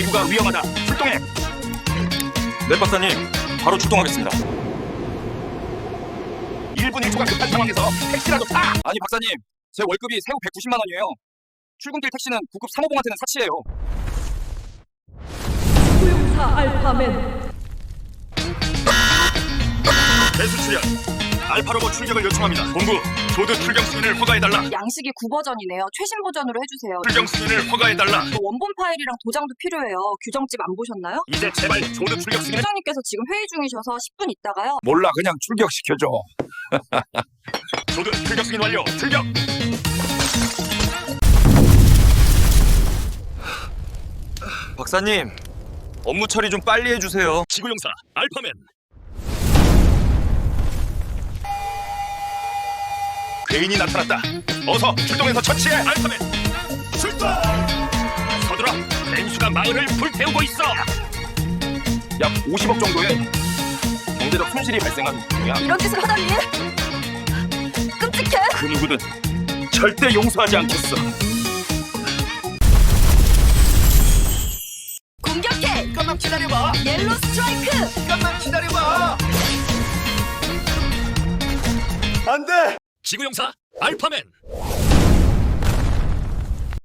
지구가 위험하다. 출동해. 네 박사님 바로 출동하겠습니다 1분 1초가 급한 상황에서 택시라도 타. 아니 박사님 제 월급이 세후 190만 원이에요 출근길 택시는 구급 3호봉한테는 사치예요 소용사 알파맨 배수 출연. 알파로버 출격을 요청합니다. 본부 조드 출격 승인을 허가해달라. 양식이 9버전이네요. 최신 버전으로 해주세요. 출격 승인을 허가해달라. 또 원본 파일이랑 도장도 필요해요. 규정집 안 보셨나요? 이제 제발 조드 출격 승인을. 회장님께서 지금 회의 중이셔서 10분 있다가요. 몰라 그냥 출격시켜줘 조드 출격 승인 완료. 출격. 박사님 업무 처리 좀 빨리 해주세요 지구용사 알파맨. 괴인이 나타났다. 어서 출동해서 처치해 알파맨. 출동. 서둘러. 벤수가 마을을 불태우고 있어. 약 50억 정도의 경제적 손실이 발생한 중이야 이런 짓을 하다니! 끔찍해! 그 누구든 절대 용서하지 않겠어. 공격해! 잠깐만 기다려봐. 옐로 스트라이크! 잠깐만 기다려봐. 안 돼. 지구용사 알파맨.